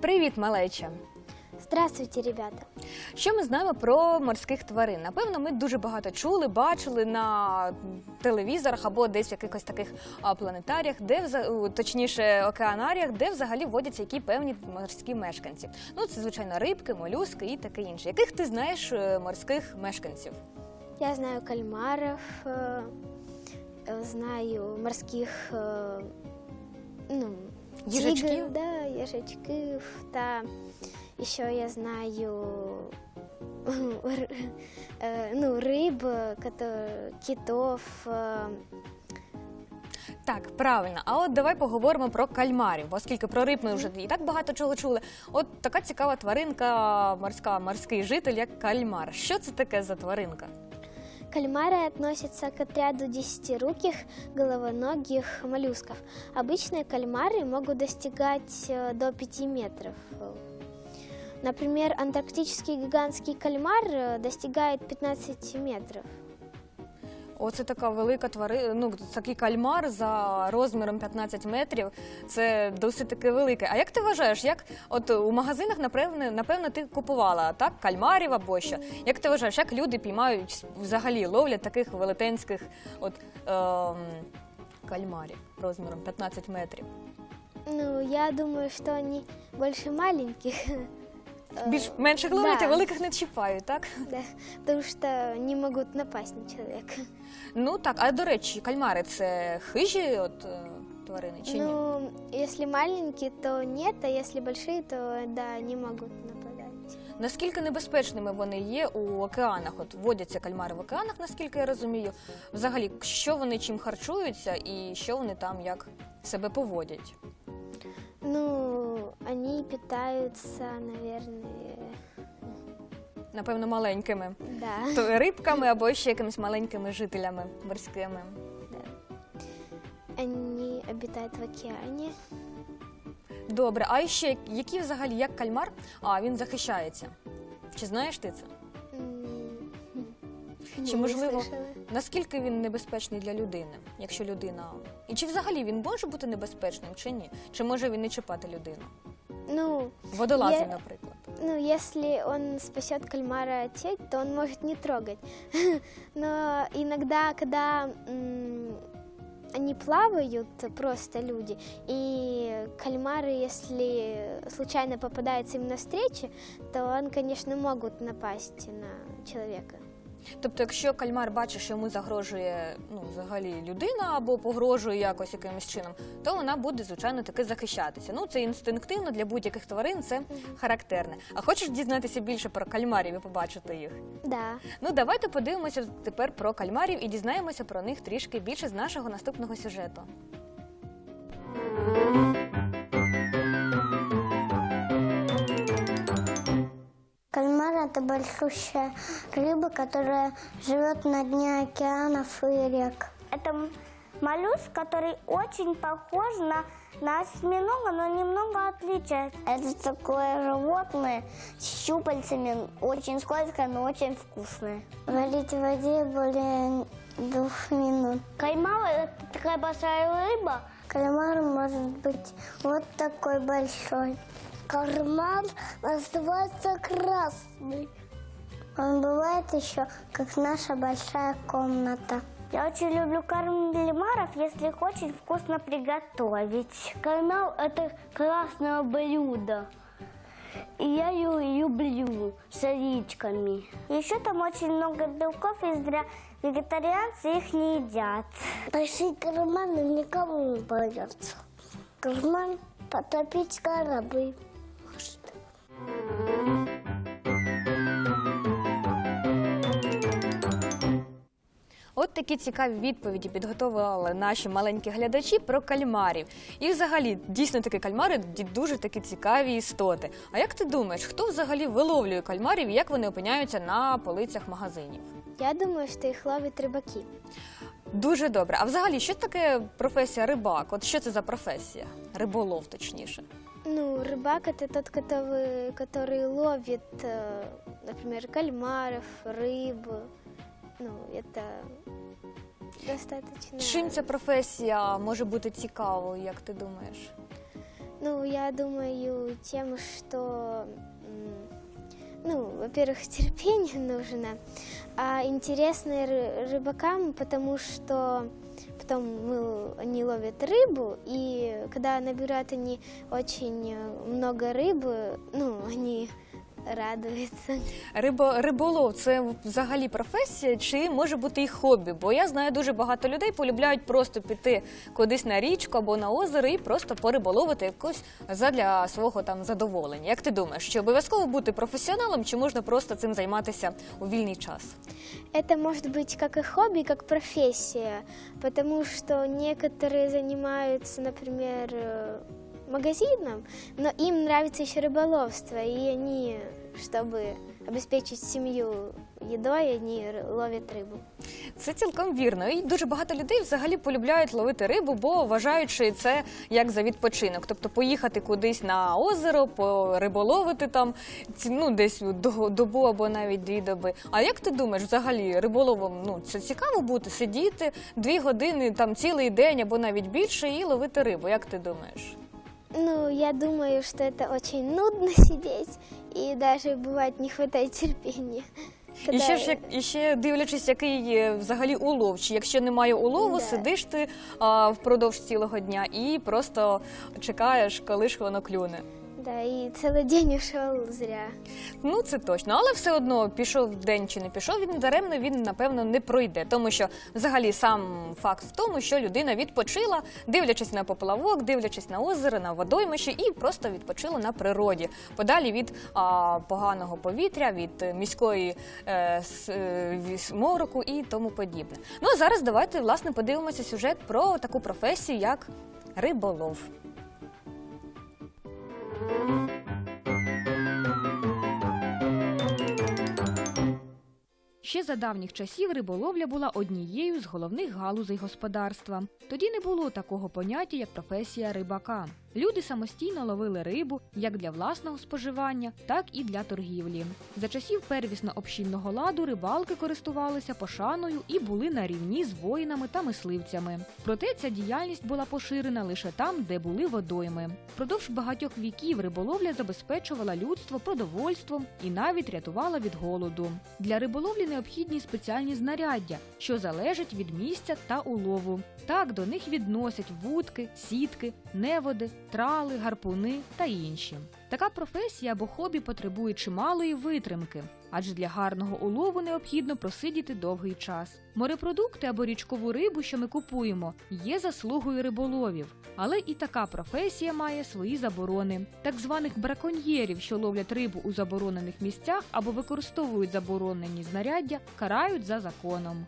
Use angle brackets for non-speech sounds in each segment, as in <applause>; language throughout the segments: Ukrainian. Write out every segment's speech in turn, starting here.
Привіт, малеча! Здравствуйте, ребята. Що ми знаємо про морських тварин? Напевно, ми дуже багато чули, бачили на телевізорах або десь в якихось таких а, планетаріях, де вза- у, точніше океанаріях, де взагалі водяться які певні морські мешканці. Ну, це звичайно рибки, молюски і таке інше. Яких ти знаєш е, морських мешканців? Я знаю кальмаров, э, э, знаю морских э, ну, Їжачків? тигров, да, ежачков, да. Еще я знаю <laughs> р- э, ну, рыб, которые, китов. э, Так, правильно. А от давай поговоримо про кальмарів, оскільки про риб ми вже і так багато чого чули. От така цікава тваринка, морська, морський житель, як кальмар. Що це таке за тваринка? Кальмары относятся к отряду десятируких головоногих моллюсков. Обычные кальмары могут достигать э, до 5 метров. Например, антарктический гигантский кальмар э, достигает 15 метров. Оце така велика тварина, ну такий кальмар за розміром 15 метрів. Це досить таки велике. А як ти вважаєш, як от у магазинах напевне, напевно, ти купувала так кальмарів або що? Як ти вважаєш, як люди піймають взагалі ловлять таких велетенських от ем, кальмарів розміром 15 метрів? Ну, я думаю, что они больше маленьких. <laughs> Э, Більш менших да. а великих не чіпають, так? Да, потому что не могут напасть на человека. Ну так, а до речі, кальмари це хижі от е, тварини чи ні? Ну, если маленькие, то нет, а если большие, то да, не могут нападать. Наскільки небезпечними вони є у океанах? От водяться кальмари в океанах, наскільки я розумію. Взагалі, що вони чим харчуються і що вони там як себе поводять? Ну, они питаются, наверное, Напевно, маленькими да. то рибками або ще якимись маленькими жителями морськими. Они обитают в океане. Добре, а ще які взагалі як кальмар? А він захищається. Чи знаєш ти це? М, Чи можливо слышала. Наскільки він небезпечний для людини, якщо людина. І чи взагалі він може бути небезпечним чи ні? Чи може він не чіпати людину? Ну, Водолази, Я- наприклад. ну, если он спасет кальмара от то он может не трогать. <laughs> Но иногда, когда они плавают, просто люди, и кальмары, если случайно попадаются им на встрече, то он, конечно, могут напасть на человека. Тобто, якщо кальмар бачить, що йому загрожує ну, взагалі людина або погрожує якось якимось чином, то вона буде, звичайно, таки захищатися. Ну, це інстинктивно для будь-яких тварин, це характерне. А хочеш дізнатися більше про кальмарів і побачити їх? Да. Ну, давайте подивимося тепер про кальмарів і дізнаємося про них трішки більше з нашого наступного сюжету. Это большущая рыба, которая живет на дне океанов и рек. Это моллюск, который очень похож на, на осьминога, но немного отличается. Это такое животное с щупальцами, очень скользкое, но очень вкусное. Варить в воде более двух минут. Каймал – это такая большая рыба. Кальмар может быть вот такой большой. Карман называется красный. Он бывает еще, как наша большая комната. Я очень люблю корм кальмаров, если их очень вкусно приготовить. Кальмар – это красное блюдо. И я ее люблю с яичками. Еще там очень много белков, и зря вегетарианцы их не едят. Большие карманы никому не боятся. Карман потопить корабль. От такі цікаві відповіді підготували наші маленькі глядачі про кальмарів. І взагалі, дійсно такі кальмари ді- дуже такі цікаві істоти. А як ти думаєш, хто взагалі виловлює кальмарів і як вони опиняються на полицях магазинів? Я думаю, что их ловят рыбаки. Дуже добре. А взагалі, що таке професія рибак? От що це за професія? Риболов, точніше. Ну, рыбак это тот, который, который ловит, э, например, кальмаров, рыбу. Ну, это достаточно... Чим ця професія може бути цікавою, як ти думаєш? Ну, я думаю, тем, что, м, ну, во-первых, <laughs> терпение нужно, а интересно ры- рыбакам, потому что потом мы, они ловят рыбу, и когда набирают они очень э, много рыбы, ну, они радуются. Рибо, риболов це взагалі професія, чи може бути і хобі? Бо я знаю дуже багато людей полюбляють просто піти кудись на річку або на озеро і просто пориболовити якось задля свого там задоволення. Як ти думаєш, чи обов'язково бути професіоналом, чи можна просто цим займатися у вільний час? Это может быть как и хобби, как профессия, потому что некоторые занимаются, например, э, магазином, но им нравится еще рыболовство, и они, чтобы обеспечить семью едой, они р- ловят рыбу. Це цілком вірно. І дуже багато людей взагалі полюбляють ловити рибу, бо вважаючи це як за відпочинок. Тобто поїхати кудись на озеро, пориболовити там ці- ну, десь до- добу або навіть дві доби. А як ти думаєш, взагалі риболовом ну це цікаво бути, сидіти дві години, там цілий день або навіть більше і ловити рибу? Як ти думаєш? Ну, я думаю, что это очень нудно <laughs> сидеть, и даже бывает не хватает терпения. І ще ж як і ще дивлячись, який є взагалі улов. Чи якщо немає улову, Да. сидиш ти а, впродовж цілого дня і просто чекаєш, коли ж воно клюне. Да, и целый день ушел зря. Ну це точно, але все одно пішов день чи не пішов, він даремно він напевно не пройде, тому що взагалі сам факт в тому, що людина відпочила, дивлячись на поплавок, дивлячись на озеро, на водоймище і просто відпочила на природі, подалі від а, поганого повітря, від міської е, с- е, мороку і тому подібне. Ну а зараз давайте власне подивимося сюжет про таку професію, як риболов. Ще за давніх часів риболовля була однією з головних галузей господарства. Тоді не було такого поняття, як професія рибака. Люди самостійно ловили рибу як для власного споживання, так і для торгівлі. За часів первісно-общинного ладу рибалки користувалися пошаною і були на рівні з воїнами та мисливцями. Проте ця діяльність була поширена лише там, де були водойми. Продовж багатьох віків риболовля забезпечувала людство продовольством і навіть рятувала від голоду. Для риболовлі необхідні спеціальні знаряддя, що залежать від місця та улову. Так до них відносять вудки, сітки, неводи, трали, гарпуни та інші. Така професія або хобі потребує чималої витримки, адже для гарного улову необхідно просидіти довгий час. Морепродукти або річкову рибу, що ми купуємо, є заслугою риболовів. Але і така професія має свої заборони. Так званих браконьєрів, що ловлять рибу у заборонених місцях або використовують заборонені знаряддя, карають за законом.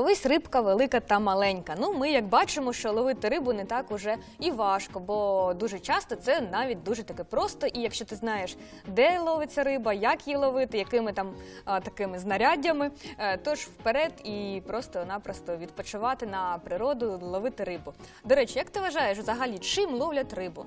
Ловись рибка велика та маленька. Ну, ми як бачимо, що ловити рибу не так уже і важко, бо дуже часто це навіть дуже таке просто. І якщо ти знаєш, де ловиться риба, як її ловити, якими там а, такими знаряддями, е, тож вперед і просто-напросто відпочивати на природу, ловити рибу. До речі, як ти вважаєш взагалі, чим ловлять рибу?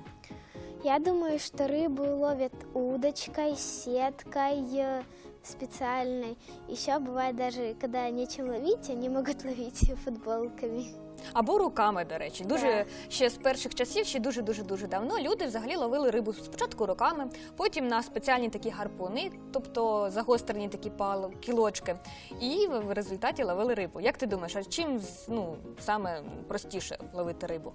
Я думаю, что рыбу ловят удочкой, сеткой специальной. Еще бывает даже, когда нечем ловить, они могут ловить футболками. Або руками, до речі, дуже ще з перших часів, ще дуже дуже дуже давно. Люди взагалі ловили рибу спочатку руками, потім на спеціальні такі гарпуни, тобто загострені такі пало, кілочки, і в в результаті ловили рибу. Як ти думаєш, а чим ну саме простіше ловити рибу?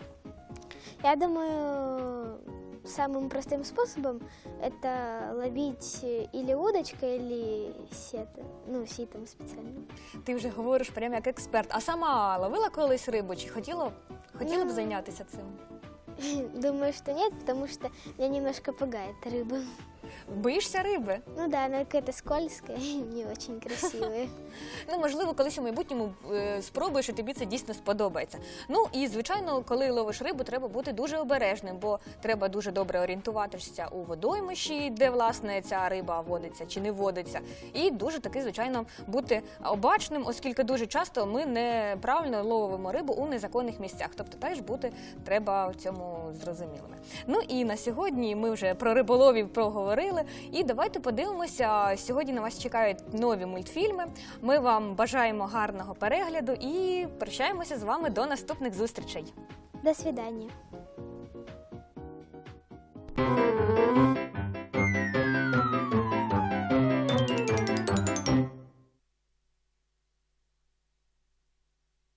Я думаю, самым простым способом это ловить э, или удочкой, или сет, ну, ситом специальным. Ти вже говориш прямо як експерт. А сама ловила колись рибу? Чи хотіла хотіла б Ну, зайнятися цим? <laughs> Думаю, что нет, потому что меня немножко пугает рыба. Боїшся риби? Ну да, она какая-то и не очень красивая. <laughs> Ну, можливо, колись у майбутньому е, спробуєш, і тобі це дійсно сподобається. Ну і звичайно, коли ловиш рибу, треба бути дуже обережним, бо треба дуже добре орієнтуватися у водоймищі, де власне ця риба водиться чи не водиться. І дуже таки, звичайно, бути обачним, оскільки дуже часто ми неправильно ловимо рибу у незаконних місцях. Тобто теж бути треба в цьому зрозумілими. Ну і на сьогодні ми вже про риболовів проговорили говорили. І давайте подивимося. Сьогодні на вас чекають нові мультфільми. Ми вам бажаємо гарного перегляду і прощаємося з вами до наступних зустрічей. До свидання.